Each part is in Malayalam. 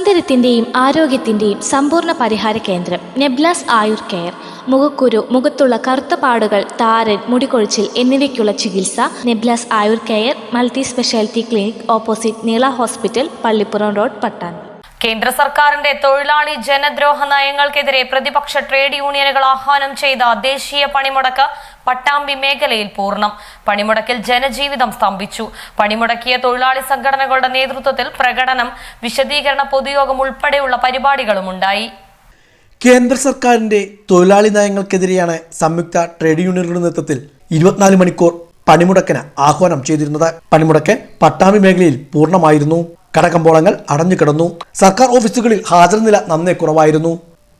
സൗന്ദര്യത്തിന്റെയും ആരോഗ്യത്തിന്റെയും സമ്പൂർണ പരിഹാര കേന്ദ്രം നെബ്ലാസ് ആയുർ കെയർ. മുഖക്കുരു മുഖത്തുള്ള കറുത്ത പാടുകൾ താരൻ മുടികൊഴിച്ചിൽ എന്നിവയ്ക്കുള്ള ചികിത്സ നെബ്ലാസ് Ayur care multi speciality clinic opposite Neela hospital Pallippuram road Pattambi. കേന്ദ്ര സർക്കാരിന്റെ തൊഴിലാളി ജനദ്രോഹ നയങ്ങൾക്കെതിരെ പ്രതിപക്ഷ ട്രേഡ് യൂണിയനുകൾ ആഹ്വാനം ചെയ്ത ദേശീയ പണിമുടക്ക് പട്ടാമ്പി മേഖലയിൽ പൂർണം. പണിമുടക്കിൽ ജനജീവിതം സ്തംഭിച്ചു. പണിമുടക്കിയ തൊഴിലാളി സംഘടനകളുടെ നേതൃത്വത്തിൽ പ്രകടനം വിശദീകരണ പൊതുയോഗം ഉൾപ്പെടെയുള്ള പരിപാടികളും ഉണ്ടായി. കേന്ദ്ര സർക്കാരിന്റെ തൊഴിലാളി നയങ്ങൾക്കെതിരെയാണ് സംയുക്ത ട്രേഡ് യൂണിയനുകളുടെ നേതൃത്വത്തിൽ ഇരുപത്തിനാല് മണിക്കൂർ പണിമുടക്കിന് ആഹ്വാനം ചെയ്തിരുന്നത്. പണിമുടക്ക് പട്ടാമ്പി മേഖലയിൽ പൂർണമായിരുന്നു. കടകമ്പോളങ്ങൾ അടഞ്ഞു കിടന്നു. സർക്കാർ ഓഫീസുകളിൽ ഹാജർ നില നന്നേ കുറവായിരുന്നു.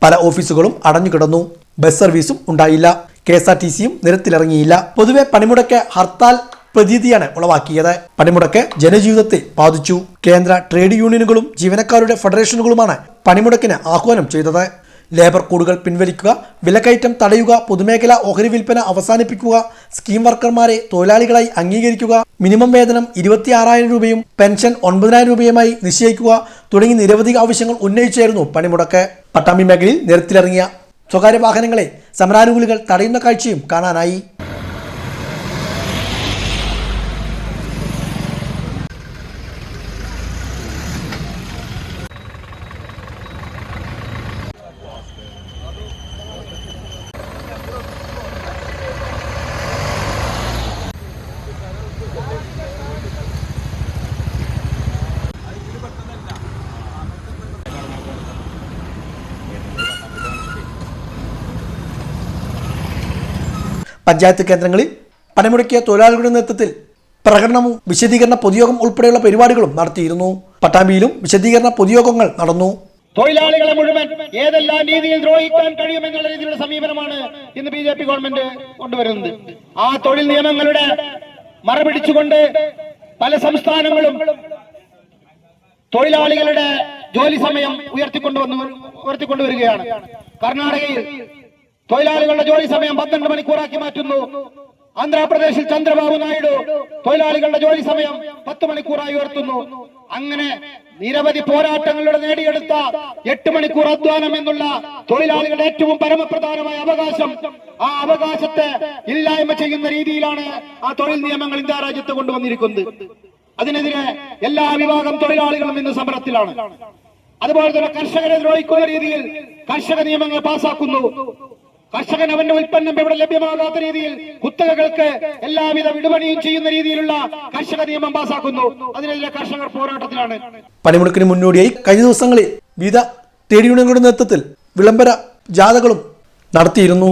പല ഓഫീസുകളും അടഞ്ഞു കിടന്നു. ബസ് സർവീസും ഉണ്ടായില്ല. കെ എസ് ആർ ടി സിയും നിരത്തിലിറങ്ങിയില്ല. പൊതുവെ പണിമുടക്ക് ഹർത്താൽ പ്രതീതിയാണ് ഉളവാക്കിയത്. പണിമുടക്ക് ജനജീവിതത്തെ ബാധിച്ചു. കേന്ദ്ര ട്രേഡ് യൂണിയനുകളും ജീവനക്കാരുടെ ഫെഡറേഷനുകളുമാണ് പണിമുടക്കിന് ആഹ്വാനം ചെയ്തത്. ലേബർ കോഡുകൾ പിൻവലിക്കുക വിലക്കയറ്റം തടയുക പൊതുമേഖല ഓഹരി വിൽപ്പന അവസാനിപ്പിക്കുക സ്കീം വർക്കർമാരെ തൊഴിലാളികളായി അംഗീകരിക്കുക മിനിമം വേതനം ഇരുപത്തിയാറായിരം രൂപയും പെൻഷൻ ഒൻപതിനായിരം രൂപയുമായി നിശ്ചയിക്കുക തുടങ്ങി നിരവധി ആവശ്യങ്ങൾ ഉന്നയിച്ചായിരുന്നു പണിമുടക്ക്. പട്ടാമ്പി മേഖലയിൽ നിരത്തിലിറങ്ങിയ സ്വകാര്യ വാഹനങ്ങളെ സമരാനുകൂലികൾ തടയുന്ന കാഴ്ചയും കാണാനായി. പഞ്ചായത്ത് കേന്ദ്രങ്ങളിൽ പണിമുടക്കിയ തൊഴിലാളികളുടെ നേതൃത്വത്തിൽ പ്രകടനവും വിശദീകരണ പൊതുയോഗം ഉൾപ്പെടെയുള്ള പരിപാടികളും നടത്തിയിരുന്നു. പട്ടാമ്പിയിലും വിശദീകരണ പൊതുയോഗങ്ങൾ നടന്നു. തൊഴിലാളികളെ മുഴുവൻ ഏതെല്ലാം രീതിയിൽ ദ്രോഹിക്കാൻ കഴിയുമെന്നുള്ള രീതിയിലുള്ള സമീപനമാണ് ഇന്ന് ബി ജെ പി ഗവൺമെന്റ് കൊണ്ടുവരുന്നത്. ആ തൊഴിൽ നിയമങ്ങളുടെ മറപിടിച്ചുകൊണ്ട് പല സംസ്ഥാനങ്ങളും തൊഴിലാളികളുടെ ജോലി സമയം ഉയർത്തിക്കൊണ്ടുവന്നു ഉയർത്തിക്കൊണ്ടുവരികയാണ്. കർണാടകയിൽ തൊഴിലാളികളുടെ ജോലി സമയം പന്ത്രണ്ട് മണിക്കൂറാക്കി മാറ്റുന്നു. ആന്ധ്രാപ്രദേശിൽ ചന്ദ്രബാബു നായിഡു തൊഴിലാളികളുടെ ജോലി സമയം പത്ത് മണിക്കൂറായി ഉയർത്തുന്നു. അങ്ങനെ നിരവധി പോരാട്ടങ്ങളിലൂടെ നേടിയെടുത്ത എട്ട് മണിക്കൂർ അധ്വാനം എന്നുള്ള തൊഴിലാളികളുടെ ഏറ്റവും പരമപ്രധാനമായ അവകാശം ആ അവകാശത്തെ ഇല്ലായ്മ ചെയ്യുന്ന രീതിയിലാണ് ആ തൊഴിൽ നിയമങ്ങൾ ഇന്ത്യ രാജ്യത്ത് കൊണ്ടുവന്നിരിക്കുന്നത്. അതിനെതിരെ എല്ലാ വിഭാഗം തൊഴിലാളികളും ഇന്ന് സമരത്തിലാണ്. അതുപോലെ തന്നെ കർഷകരെ ദ്രോഹിക്കുന്ന രീതിയിൽ കർഷക നിയമങ്ങൾ പാസാക്കുന്നു. കർഷകൻ അവന്റെ ഉൽപ്പന്നം ഇവിടെ ലഭ്യമാകാത്ത രീതിയിൽ കുത്തകകൾക്ക് എല്ലാവിധ വിടുപണിയും ചെയ്യുന്ന രീതിയിലുള്ള കർഷക നിയമം പാസാക്കുന്നു. അതിനെതിരെ കർഷകർ പോരാട്ടത്തിലാണ്. പണിമുടക്കിന് മുന്നോടിയായി കഴിഞ്ഞ ദിവസങ്ങളിൽ വിവിധ ട്രേഡ് യൂണിയനുകളുടെ നേതൃത്വത്തിൽ വിളംബര ജാഥകളും നടത്തിയിരുന്നു.